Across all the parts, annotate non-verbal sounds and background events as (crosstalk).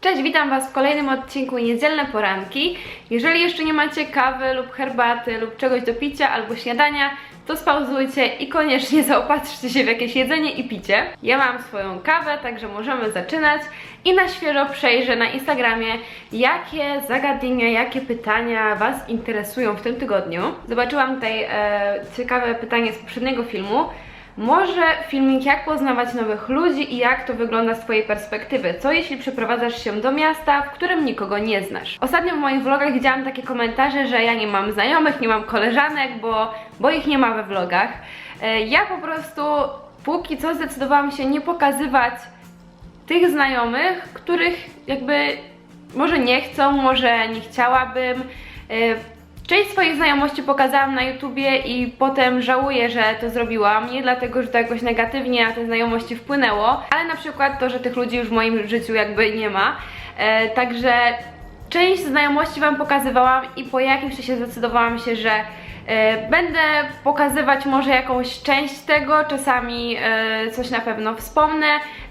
Cześć, witam Was w kolejnym odcinku Niedzielne Poranki. Jeżeli jeszcze nie macie kawy lub herbaty lub czegoś do picia albo śniadania, to spauzujcie i koniecznie (laughs) zaopatrzcie się w jakieś jedzenie i picie. Ja mam swoją kawę, także możemy zaczynać i na świeżo przejrzę na Instagramie, jakie zagadnienia, jakie pytania Was interesują w tym tygodniu. Zobaczyłam tutaj e, ciekawe pytanie z poprzedniego filmu. Może filmik jak poznawać nowych ludzi i jak to wygląda z Twojej perspektywy. Co jeśli przeprowadzasz się do miasta, w którym nikogo nie znasz? Ostatnio w moich vlogach widziałam takie komentarze, że ja nie mam znajomych, nie mam koleżanek, bo, bo ich nie ma we vlogach. E, Ja po prostu póki co zdecydowałam się nie pokazywać tych znajomych, których jakby może nie chcą, może nie chciałabym. Część swoich znajomości pokazałam na YouTubie i potem żałuję, że to zrobiłam. Nie dlatego, że to jakoś negatywnie na te znajomości wpłynęło, ale na przykład to, że tych ludzi już w moim życiu jakby nie ma. E, także część znajomości Wam pokazywałam i po jakimś czasie zdecydowałam się, że e, będę pokazywać może jakąś część tego, czasami e, coś na pewno wspomnę,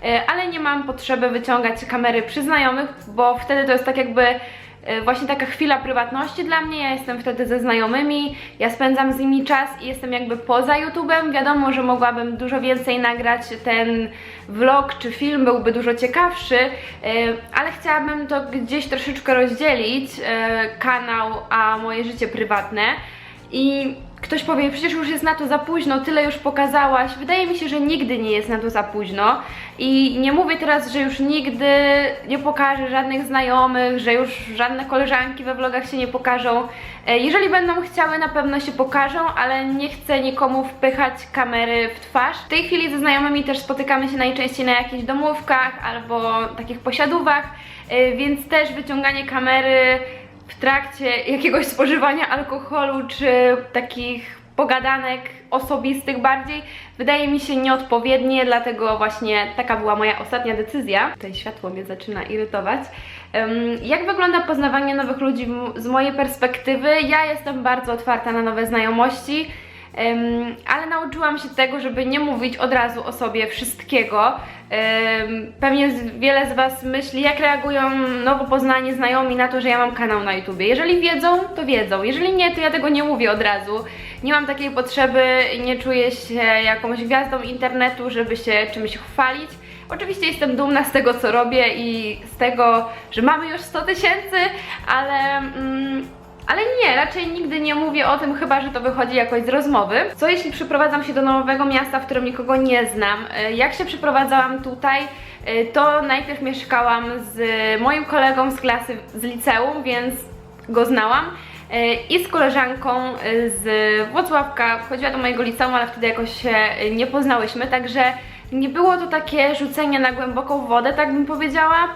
e, ale nie mam potrzeby wyciągać kamery przy znajomych, bo wtedy to jest tak jakby właśnie taka chwila prywatności dla mnie. Ja jestem wtedy ze znajomymi, ja spędzam z nimi czas i jestem jakby poza YouTube'em. Wiadomo, że mogłabym dużo więcej nagrać. Ten vlog czy film byłby dużo ciekawszy, e, ale chciałabym to gdzieś troszeczkę rozdzielić e, kanał, a moje życie prywatne. I ktoś powie, przecież już jest na to za późno, tyle już pokazałaś. Wydaje mi się, że nigdy nie jest na to za późno. I nie mówię teraz, że już nigdy nie pokażę żadnych znajomych, że już żadne koleżanki we vlogach się nie pokażą. E, Jeżeli będą chciały, na pewno się pokażą, ale nie chcę nikomu wpychać kamery w twarz. W tej chwili ze znajomymi też spotykamy się najczęściej na jakichś domówkach albo takich posiadówach, e, więc też wyciąganie kamery w trakcie jakiegoś spożywania alkoholu czy takich pogadanek osobistych bardziej wydaje mi się nieodpowiednie, dlatego właśnie taka była moja ostatnia decyzja. Tutaj światło mnie zaczyna irytować. Jak wygląda poznawanie nowych ludzi z mojej perspektywy? Ja jestem bardzo otwarta na nowe znajomości. Ale nauczyłam się tego, żeby nie mówić od razu o sobie wszystkiego. Pewnie wiele z Was myśli, jak reagują nowo poznani znajomi na to, że ja mam kanał na YouTubie. Jeżeli wiedzą, to wiedzą. Jeżeli nie, to ja tego nie mówię od razu. Nie mam takiej potrzeby nie czuję się jakąś gwiazdą internetu, żeby się czymś chwalić. Oczywiście jestem dumna z tego, co robię i z tego, że mamy już 100 tysięcy, ale... Mm, ale nie, raczej nigdy nie mówię o tym, chyba że to wychodzi jakoś z rozmowy. Co jeśli przyprowadzam się do nowego miasta, w którym nikogo nie znam? E, Jak się przyprowadzałam tutaj, e, to najpierw mieszkałam z moim kolegą z klasy z liceum, więc go znałam. E, I z koleżanką z Włocławka chodziła do mojego liceum, ale wtedy jakoś się nie poznałyśmy, także nie było to takie rzucenie na głęboką wodę, tak bym powiedziała.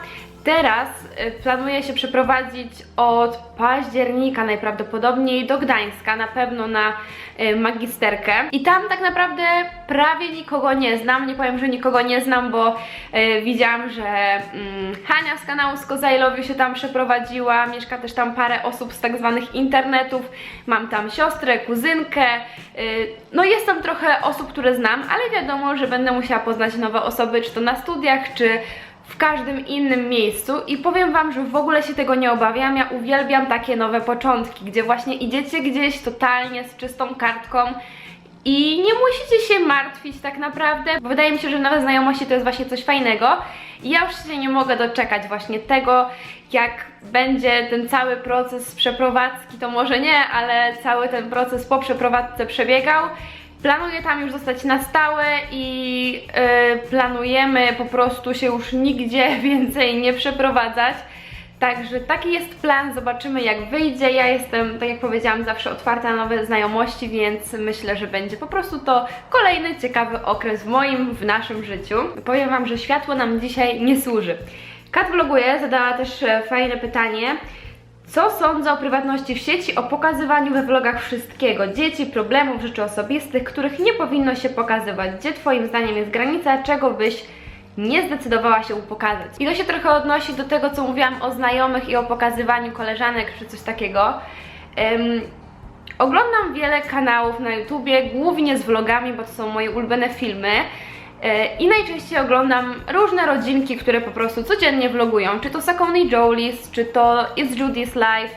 Teraz y, planuję się przeprowadzić od października najprawdopodobniej do Gdańska, na pewno na y, magisterkę. I tam tak naprawdę prawie nikogo nie znam. Nie powiem, że nikogo nie znam, bo y, widziałam, że mm, Hania z kanału z Kozajlowiu się tam przeprowadziła. Mieszka też tam parę osób z tak zwanych internetów. Mam tam siostrę, kuzynkę. No jest tam trochę osób, które znam, ale wiadomo, że będę musiała poznać nowe osoby, czy to na studiach, czy w każdym innym miejscu i powiem Wam, że w ogóle się tego nie obawiam. Ja uwielbiam takie nowe początki, gdzie właśnie idziecie gdzieś totalnie z czystą kartką i nie musicie się martwić tak naprawdę, bo wydaje mi się, że nowe znajomości to jest właśnie coś fajnego. Ja już się nie mogę doczekać właśnie tego, jak będzie ten cały proces przeprowadzki, to może nie, ale cały ten proces po przeprowadzce przebiegał. Planuję tam już zostać na stałe i yy, planujemy po prostu się już nigdzie (laughs) więcej nie przeprowadzać. Także taki jest plan, zobaczymy jak wyjdzie. Ja jestem, tak jak powiedziałam, zawsze otwarta na nowe znajomości, więc myślę, że będzie po prostu to kolejny ciekawy okres w moim, w naszym życiu. Powiem Wam, że światło nam dzisiaj nie służy. Kat vloguje zadała też e, fajne pytanie. Co sądzę o prywatności w sieci, o pokazywaniu we vlogach wszystkiego? Dzieci, problemów, rzeczy osobistych, których nie powinno się pokazywać. Gdzie Twoim zdaniem jest granica, czego byś nie zdecydowała się pokazać? I to się trochę odnosi do tego, co mówiłam o znajomych i o pokazywaniu koleżanek czy coś takiego. Ym, Oglądam wiele kanałów na YouTubie, głównie z vlogami, bo to są moje ulubione filmy. E, I najczęściej oglądam różne rodzinki, które po prostu codziennie vlogują. Czy to Sakony Jolis, czy to It's Judy's Life,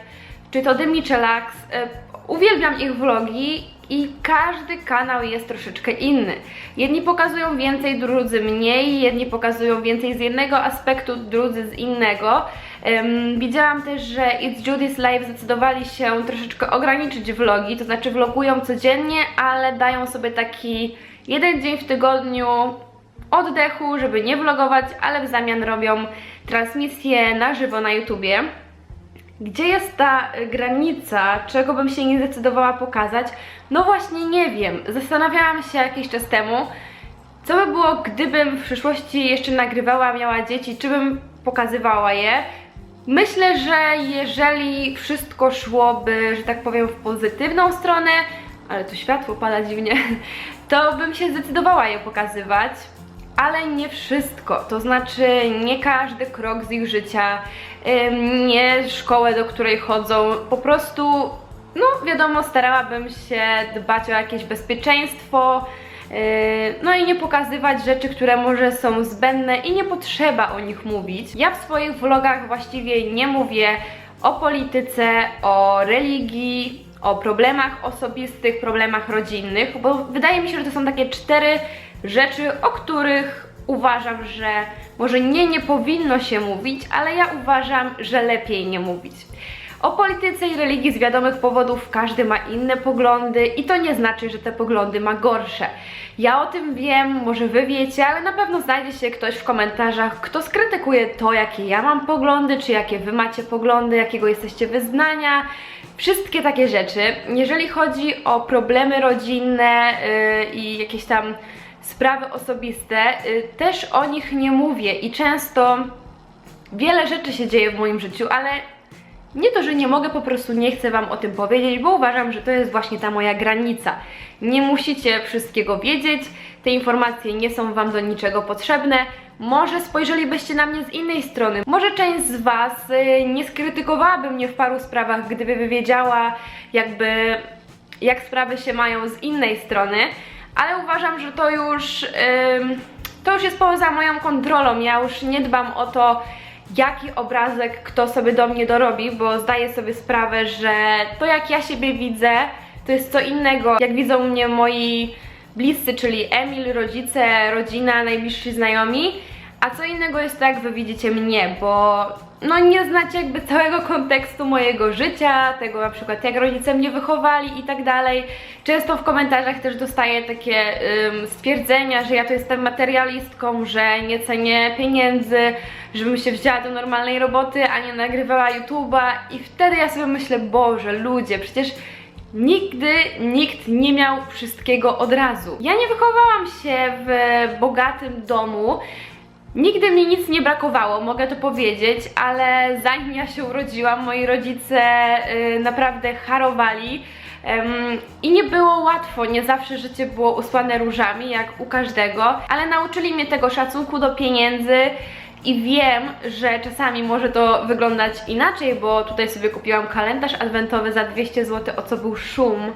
czy to The Michelax. E, Uwielbiam ich vlogi i każdy kanał jest troszeczkę inny. Jedni pokazują więcej, drudzy mniej, jedni pokazują więcej z jednego aspektu, drudzy z innego. Em, widziałam też, że It's Judy's Life zdecydowali się troszeczkę ograniczyć vlogi, to znaczy vlogują codziennie, ale dają sobie taki jeden dzień w tygodniu oddechu, żeby nie vlogować, ale w zamian robią transmisję na żywo na YouTubie. Gdzie jest ta granica, czego bym się nie zdecydowała pokazać? No właśnie nie wiem. Zastanawiałam się jakiś czas temu, co by było, gdybym w przyszłości jeszcze nagrywała, miała dzieci, czy bym pokazywała je. Myślę, że jeżeli wszystko szłoby, że tak powiem, w pozytywną stronę, ale tu światło pada dziwnie, to bym się zdecydowała je pokazywać ale nie wszystko. To znaczy, nie każdy krok z ich życia, nie szkołę, do której chodzą. Po prostu, no wiadomo, starałabym się dbać o jakieś bezpieczeństwo. yy, No i nie pokazywać rzeczy, które może są zbędne i nie potrzeba o nich mówić. Ja w swoich vlogach właściwie nie mówię o polityce, o religii, o problemach osobistych, problemach rodzinnych, bo wydaje mi się, że to są takie cztery rzeczy, o których uważam, że może nie, nie powinno się mówić, ale ja uważam, że lepiej nie mówić. O polityce i religii z wiadomych powodów każdy ma inne poglądy i to nie znaczy, że te poglądy ma gorsze. Ja o tym wiem, może wy wiecie, ale na pewno znajdzie się ktoś w komentarzach, kto skrytykuje to, jakie ja mam poglądy, czy jakie wy macie poglądy, jakiego jesteście wyznania, wszystkie takie rzeczy. Jeżeli chodzi o problemy rodzinne yy, i jakieś tam sprawy osobiste, yy, też o nich nie mówię i często wiele rzeczy się dzieje w moim życiu, ale nie to, że nie mogę, po prostu nie chcę Wam o tym powiedzieć, bo uważam, że to jest właśnie ta moja granica. Nie musicie wszystkiego wiedzieć, te informacje nie są Wam do niczego potrzebne. Może spojrzelibyście na mnie z innej strony. Może część z Was y, nie skrytykowałaby mnie w paru sprawach, gdyby wiedziała, jakby jak sprawy się mają z innej strony, ale uważam, że to już, to już jest poza moją kontrolą. Ja już nie dbam o to, jaki obrazek kto sobie do mnie dorobi, bo zdaję sobie sprawę, że to jak ja siebie widzę, to jest co innego, jak widzą mnie moi bliscy, czyli Emil, rodzice, rodzina, najbliżsi znajomi, a co innego jest to, jak wy widzicie mnie, bo no nie znacie jakby całego kontekstu mojego życia, tego na przykład jak rodzice mnie wychowali i tak dalej. Często w komentarzach też dostaję takie ym, stwierdzenia, że ja to jestem materialistką, że nie cenię pieniędzy, żebym się wzięła do normalnej roboty, a nie nagrywała YouTube'a i wtedy ja sobie myślę, Boże, ludzie, przecież Nigdy nikt nie miał wszystkiego od razu. Ja nie wychowałam się w bogatym domu. Nigdy mi nic nie brakowało, mogę to powiedzieć, ale zanim ja się urodziłam, moi rodzice y, naprawdę harowali. I nie było łatwo, nie zawsze życie było usłane różami, jak u każdego, ale nauczyli mnie tego szacunku do pieniędzy i wiem, że czasami może to wyglądać inaczej, bo tutaj sobie kupiłam kalendarz adwentowy za 200 zł, o co był szum.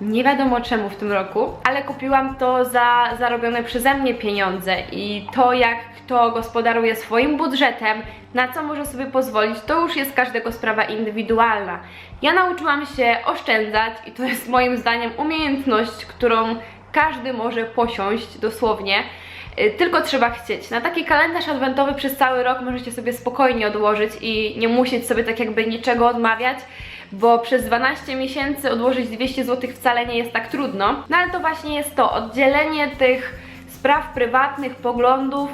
Nie wiadomo czemu w tym roku, ale kupiłam to za zarobione przeze mnie pieniądze i to jak kto gospodaruje swoim budżetem, na co może sobie pozwolić, to już jest każdego sprawa indywidualna. Ja nauczyłam się oszczędzać i to jest moim zdaniem umiejętność, którą każdy może posiąść dosłownie. Y, Tylko trzeba chcieć. Na taki kalendarz adwentowy przez cały rok możecie sobie spokojnie odłożyć i nie musieć sobie tak jakby niczego odmawiać, bo przez 12 miesięcy odłożyć 200 zł wcale nie jest tak trudno. No ale to właśnie jest to, oddzielenie tych spraw prywatnych, poglądów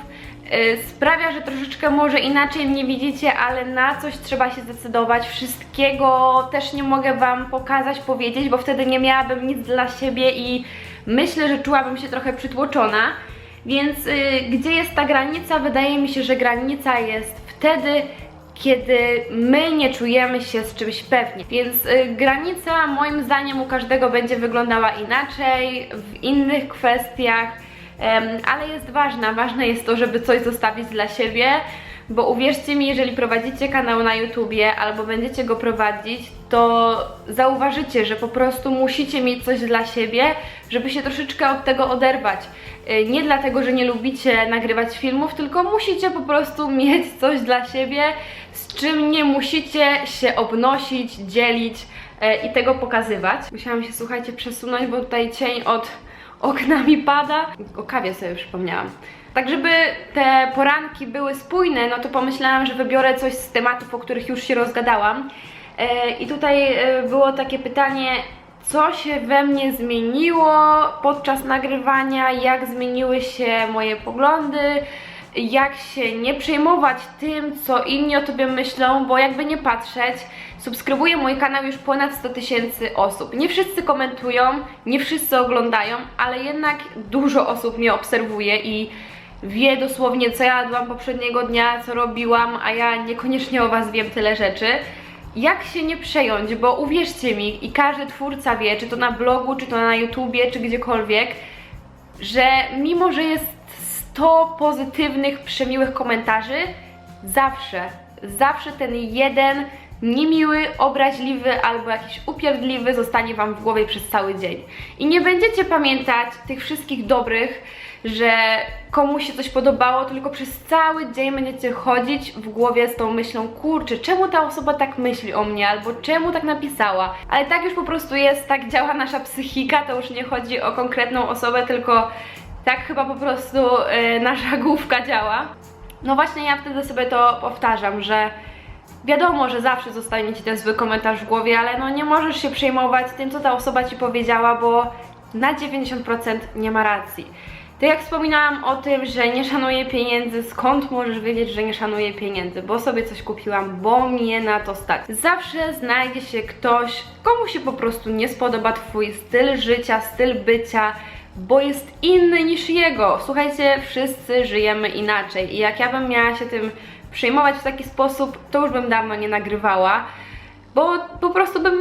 y, sprawia, że troszeczkę może inaczej mnie widzicie, ale na coś trzeba się zdecydować. Wszystkiego też nie mogę Wam pokazać, powiedzieć, bo wtedy nie miałabym nic dla siebie i myślę, że czułabym się trochę przytłoczona. Więc y, gdzie jest ta granica? Wydaje mi się, że granica jest wtedy, kiedy my nie czujemy się z czymś pewni. Więc y, granica moim zdaniem u każdego będzie wyglądała inaczej, w innych kwestiach, em, ale jest ważna. Ważne jest to, żeby coś zostawić dla siebie, bo uwierzcie mi, jeżeli prowadzicie kanał na YouTubie albo będziecie go prowadzić, to zauważycie, że po prostu musicie mieć coś dla siebie, żeby się troszeczkę od tego oderwać. Y, Nie dlatego, że nie lubicie nagrywać filmów, tylko musicie po prostu mieć coś dla siebie, z czym nie musicie się obnosić, dzielić y, i tego pokazywać. Musiałam się, słuchajcie, przesunąć, bo tutaj cień od okna mi pada. O kawie sobie przypomniałam. Tak, żeby te poranki były spójne, no to pomyślałam, że wybiorę coś z tematów, o których już się rozgadałam. E, I tutaj e, było takie pytanie, co się we mnie zmieniło podczas nagrywania, jak zmieniły się moje poglądy, jak się nie przejmować tym, co inni o tobie myślą, bo jakby nie patrzeć, subskrybuje mój kanał już ponad 100 tysięcy osób. Nie wszyscy komentują, nie wszyscy oglądają, ale jednak dużo osób mnie obserwuje i wie dosłownie, co jadłam poprzedniego dnia, co robiłam, a ja niekoniecznie o Was wiem tyle rzeczy. Jak się nie przejąć, bo uwierzcie mi, i każdy twórca wie, czy to na blogu, czy to na YouTubie, czy gdziekolwiek, że mimo, że jest 100 pozytywnych, przemiłych komentarzy, zawsze, zawsze ten jeden niemiły, obraźliwy albo jakiś upierdliwy zostanie Wam w głowie przez cały dzień. I nie będziecie pamiętać tych wszystkich dobrych, że komuś się coś podobało, tylko przez cały dzień będziecie chodzić w głowie z tą myślą, kurczę, czemu ta osoba tak myśli o mnie, albo czemu tak napisała. Ale tak już po prostu jest, tak działa nasza psychika, to już nie chodzi o konkretną osobę, tylko tak chyba po prostu yy, nasza główka działa. No właśnie ja wtedy sobie to powtarzam, że wiadomo, że zawsze zostanie Ci ten zły komentarz w głowie, ale no nie możesz się przejmować tym, co ta osoba Ci powiedziała, bo na 90% nie ma racji. To jak wspominałam o tym, że nie szanuję pieniędzy, skąd możesz wiedzieć, że nie szanuję pieniędzy? Bo sobie coś kupiłam, bo mnie na to stać. Zawsze znajdzie się ktoś, komu się po prostu nie spodoba Twój styl życia, styl bycia, bo jest inny niż jego. Słuchajcie, wszyscy żyjemy inaczej i jak ja bym miała się tym przejmować w taki sposób, to już bym dawno nie nagrywała, bo po prostu bym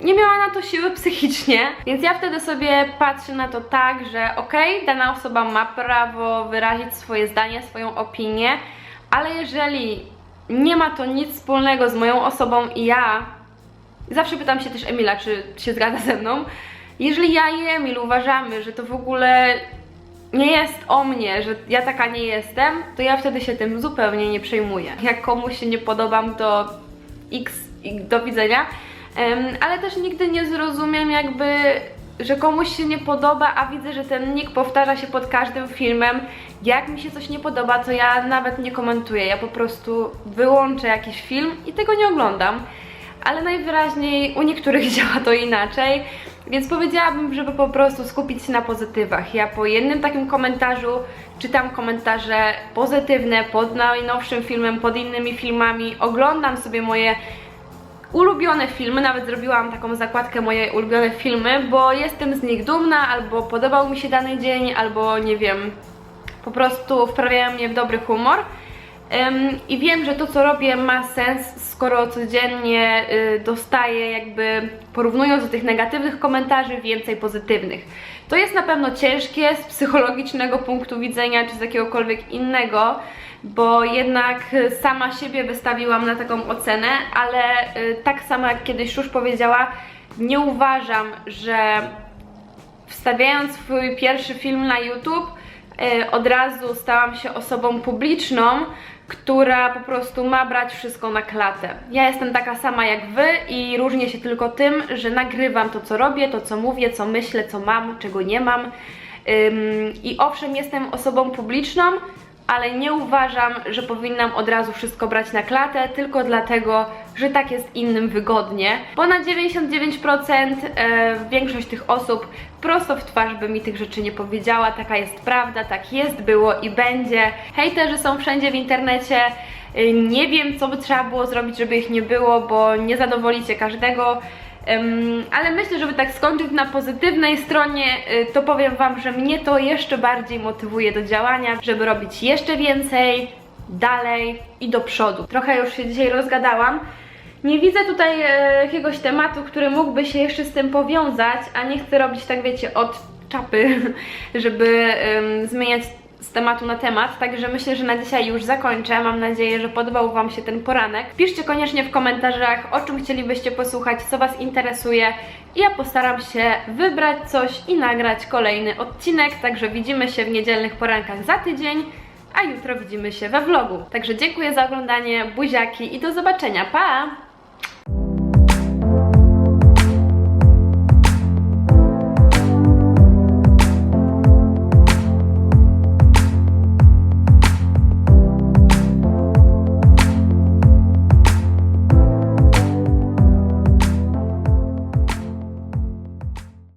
nie miała na to siły psychicznie, więc ja wtedy sobie patrzę na to tak, że okej, okay, dana osoba ma prawo wyrazić swoje zdanie, swoją opinię, ale jeżeli nie ma to nic wspólnego z moją osobą i ja, zawsze pytam się też Emila, czy się zgadza ze mną, jeżeli ja i Emil uważamy, że to w ogóle nie jest o mnie, że ja taka nie jestem, to ja wtedy się tym zupełnie nie przejmuję. Jak komuś się nie podobam, to x do widzenia, um, ale też nigdy nie zrozumiem jakby, że komuś się nie podoba, a widzę, że ten nick powtarza się pod każdym filmem. Jak mi się coś nie podoba, to ja nawet nie komentuję, ja po prostu wyłączę jakiś film i tego nie oglądam. Ale najwyraźniej u niektórych (laughs) działa to inaczej. Więc powiedziałabym, żeby po prostu skupić się na pozytywach. Ja po jednym takim komentarzu czytam komentarze pozytywne pod najnowszym filmem, pod innymi filmami, oglądam sobie moje ulubione filmy, nawet zrobiłam taką zakładkę moje ulubione filmy, bo jestem z nich dumna, albo podobał mi się dany dzień, albo nie wiem, po prostu wprawiają mnie w dobry humor. I wiem, że to co robię ma sens, skoro codziennie y, dostaję jakby porównując do tych negatywnych komentarzy więcej pozytywnych. To jest na pewno ciężkie z psychologicznego punktu widzenia czy z jakiegokolwiek innego, bo jednak sama siebie wystawiłam na taką ocenę, ale y, tak samo jak kiedyś już powiedziała, nie uważam, że wstawiając swój pierwszy film na YouTube y, od razu stałam się osobą publiczną, która po prostu ma brać wszystko na klatę. Ja jestem taka sama jak wy i różnię się tylko tym, że nagrywam to, co robię, to, co mówię, co myślę, co mam, czego nie mam. Ym, I owszem, jestem osobą publiczną, ale nie uważam, że powinnam od razu wszystko brać na klatę, tylko dlatego, że tak jest innym wygodnie. Ponad 99% e, większość tych osób prosto w twarz by mi tych rzeczy nie powiedziała, taka jest prawda, tak jest, było i będzie. Hejterzy są wszędzie w internecie, e, nie wiem co by trzeba było zrobić, żeby ich nie było, bo nie zadowolicie każdego. Um, ale myślę, żeby tak skończyć na pozytywnej stronie, y, to powiem Wam, że mnie to jeszcze bardziej motywuje do działania, żeby robić jeszcze więcej, dalej i do przodu. Trochę już się dzisiaj rozgadałam. Nie widzę tutaj e, jakiegoś tematu, który mógłby się jeszcze z tym powiązać, a nie chcę robić tak, wiecie, od czapy, (laughs) żeby zmieniać tematu na temat, także myślę, że na dzisiaj już zakończę. Mam nadzieję, że podobał Wam się ten poranek. Piszcie koniecznie w komentarzach, o czym chcielibyście posłuchać, co Was interesuje. I ja postaram się wybrać coś i nagrać kolejny odcinek, także widzimy się w niedzielnych porankach za tydzień, a jutro widzimy się we vlogu. Także dziękuję za oglądanie, buziaki i do zobaczenia, pa!